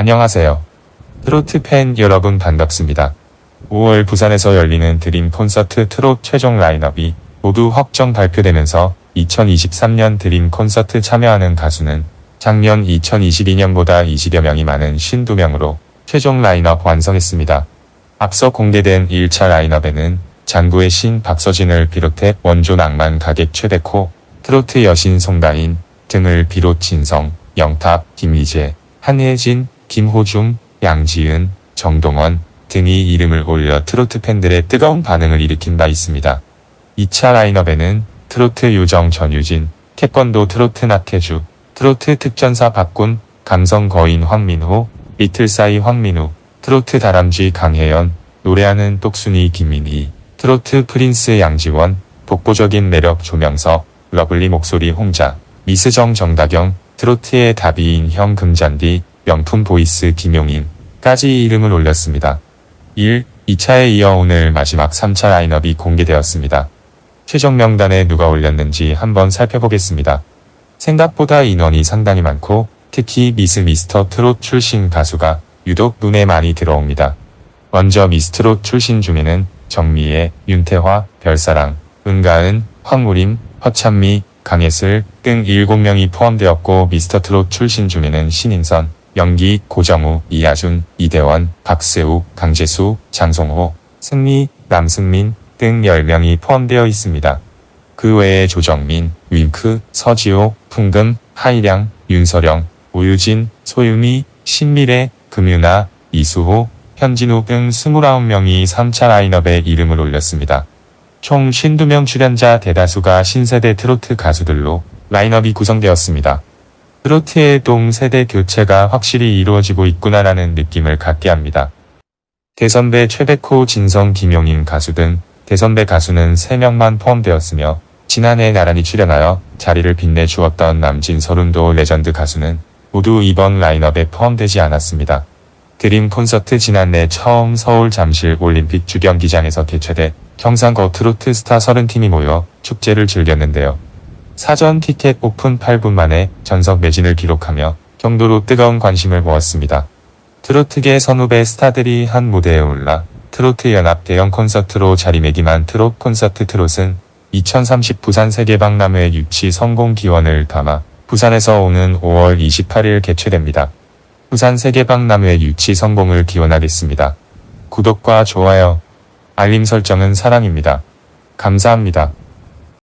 안녕하세요. 트로트 팬 여러분 반갑습니다. 5월 부산에서 열리는 드림 콘서트 트롯 최종 라인업이 모두 확정 발표되면서 2023년 드림 콘서트 참여하는 가수는 작년 2022년보다 20여 명이 많은 52명으로 최종 라인업 완성했습니다. 앞서 공개된 1차 라인업에는 장구의 신 박서진을 비롯해 원조 낭만 가객 최백호, 트로트 여신 송다인 등을 비롯 진성, 영탑, 김희재, 한혜진, 김호중, 양지은, 정동원 등이 이름을 올려 트로트 팬들의 뜨거운 반응을 일으킨 바 있습니다. 2차 라인업에는 트로트 요정 전유진, 태권도 트로트 나태주, 트로트 특전사 박군, 감성 거인 황민호, 이틀 사이 황민우, 트로트 다람쥐 강혜연, 노래하는 똑순이 김민희, 트로트 프린스 양지원, 독보적인 매력 조명석, 러블리 목소리 홍자, 미스정 정다경, 트로트의 다비인 형 금잔디, 명품 보이스 김용인까지 이름을 올렸습니다. 1. 2차에 이어 오늘 마지막 3차 라인업이 공개되었습니다. 최종 명단에 누가 올렸는지 한번 살펴보겠습니다. 생각보다 인원이 상당히 많고 특히 미스 미스터 트롯 출신 가수가 유독 눈에 많이 들어옵니다. 먼저 미스트롯 출신 중에는 정미애, 윤태화, 별사랑, 은가은, 황우림, 허찬미, 강예슬 등 7명이 포함되었고 미스터트롯 출신 중에는 신인선, 연기, 고정우, 이하준, 이대원, 박세우, 강재수, 장성호, 승리, 남승민 등 10명이 포함되어 있습니다. 그 외에 조정민, 윙크, 서지호, 풍금, 하이량, 윤서령, 오유진, 소유미, 신미래, 금유나, 이수호, 현진우 등 29명이 3차 라인업에 이름을 올렸습니다. 총 52명 출연자 대다수가 신세대 트로트 가수들로 라인업이 구성되었습니다. 트로트의 동세대 교체가 확실히 이루어지고 있구나라는 느낌을 갖게 합니다. 대선배 최백호, 진성, 김용인 가수 등 대선배 가수는 3명만 포함되었으며 지난해 나란히 출연하여 자리를 빛내주었던 남진 서른도 레전드 가수는 모두 이번 라인업에 포함되지 않았습니다. 드림 콘서트 지난해 처음 서울 잠실 올림픽 주경기장에서 개최돼 경상거 트로트 스타 30팀이 모여 축제를 즐겼는데요. 사전 티켓 오픈 8분 만에 전석 매진을 기록하며 경도로 뜨거운 관심을 모았습니다. 트로트계 선후배 스타들이 한 무대에 올라 트로트 연합 대형 콘서트로 자리매김한 트롯 콘서트 트롯은 2030 부산 세계박람회 유치 성공 기원을 담아 부산에서 오는 5월 28일 개최됩니다. 부산 세계박람회 유치 성공을 기원하겠습니다. 구독과 좋아요, 알림 설정은 사랑입니다. 감사합니다.